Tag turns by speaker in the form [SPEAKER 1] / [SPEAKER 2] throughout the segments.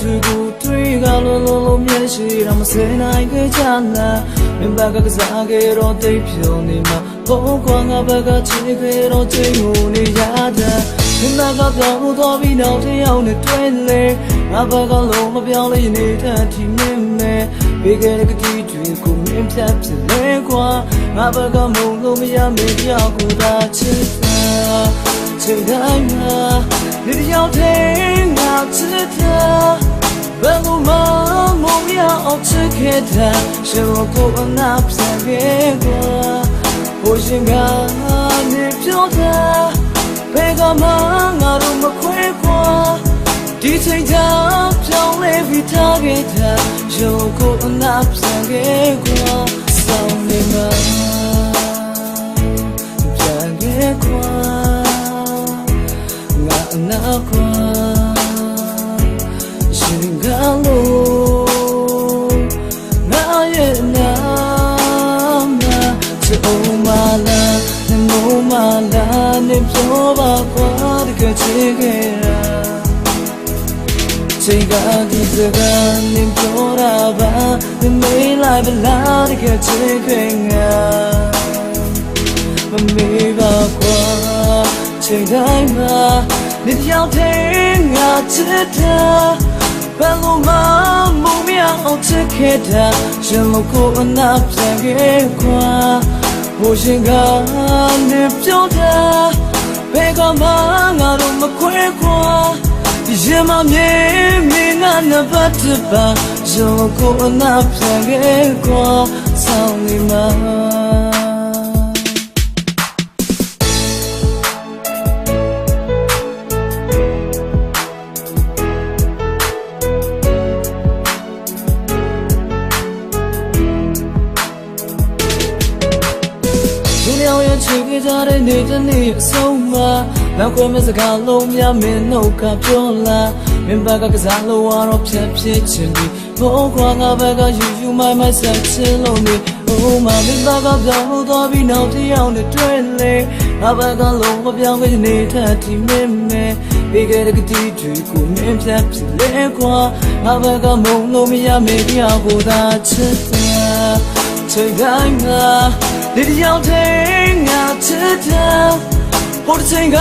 [SPEAKER 1] တွေကိုတွေ့ကလုံးလုံးလုံးမျက်ရှိတော့မစဲနိုင်ခဲ့ကြလားမင်းဘက်ကကစားခဲ့တော့တိတ်ဖြုံနေမှာဘုံကွာငါဘက်ကချစ်ခဲ့တော့ချိန်ငိုနေရတဲ့မင်းဘက်ကပြောင်းတော့ပြီးနောက်တစ်ယောက်နဲ့တွေ့လေငါဘက်ကလုံးမပြောင်းလဲနေတဲ့အထိမြင်မယ်ဘေးကလေးကတိတွေကိုမင်းဖြတ်ပြလဲကွာငါဘက်ကမုံလို့မရမေးပြောက်ကိုသာချစ်တာ ချိန်တိုင်းမှာဒီရောက်တဲ့ငါချစ်တာဘယ်လိုမှမမရအောင်ချစ်ခဲ့တာရှင်ကိုအနာပြန်ခဲ့ကွာဟိုရှင်ကနေပြောတာဘယ်ကမှငါတို့မခွဲခွာဒီချိန်သာပြောင်းလဲပြီးထားခဲ့တာရှင်ကိုအနာပြန်ခဲ့ကွာ ငါအနာကွာရှင်ကလို့ငါရဲ့နာမချစ်အောင်မလားနမိုးမလားနေပြောပါကွာတကယ်ချစ်ခဲ့တာချိန်ကဒီစကားနေပြောတာပါမမေးလိုက်ပါ လားတကယ်ချစ်ခဲ့ငါမမေးပါကွာချိန်တိုင်းမှာနေပြောင်းတဲ့ငါချစ်တာဘယ်လိုမှမုံမရအောင်ချစ်ခဲ့တာရှင်လို့ကိုအနာပြန်ခဲ့ကွာဟိုရှင်ကနေပြောတာဘယ်ကမှငါတို့မခွဲခွာရင်မမြင်မင်းငါနပတ်တပါရှင်လို့ကိုအနာပြန်ခဲ့ကွာဆောင်းနေမှာ ကြတဲ့နေ့တစ်နေ့အဆုံးမှာနောက်ခွဲမဲ့စကားလုံးများမင်းနှုတ်ကပြောလာမင်းဘက်ကကစားလို့ရတော့ဖြတ်ဖြစ်ချင်ပြီးဘိုးခွာငါဘက်ကယူယူမိုင်းမိုင်းဆက်ချင်လို့နေအိုးမမင်းဘက်ကပြောင်းလို့တော့ပြီးနောက်တစ်ယောက်နဲ့တွေ့လေငါဘက်ကလုံးမပြောင်းခဲ့နေထက်ဒီမင်းမဲဘေးကလေးကတိတွေကိုမင်းဖြတ်ဖြစ်လေကွာငါဘက်ကမုံလို့မရမေးပြကိုသာချစ်တယ်ချိန်တိုင်းငါဒီတယောက်တည်း ငါချစ်တယ်ဟိုတစ်ချိန်က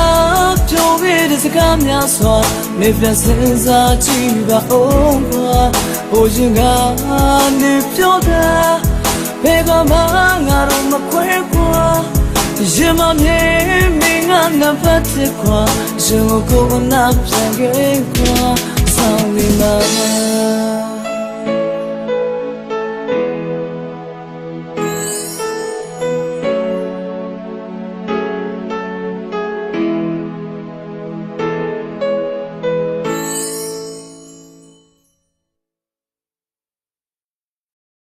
[SPEAKER 1] ပြောခဲ့တဲ့စကားများစွာနေပြန်စဉ်းစားကြည့်ပါဦးကွာဟိုရင်ကနေပြောတာဘယ်ကမှငါတို့မခွဲခွာရင်မမြင်မင်းငါနပတ်တဲ့ခွာရှင်ကိုကိုနာပြန်ခဲ့ခွာဆောင်းနေမှာ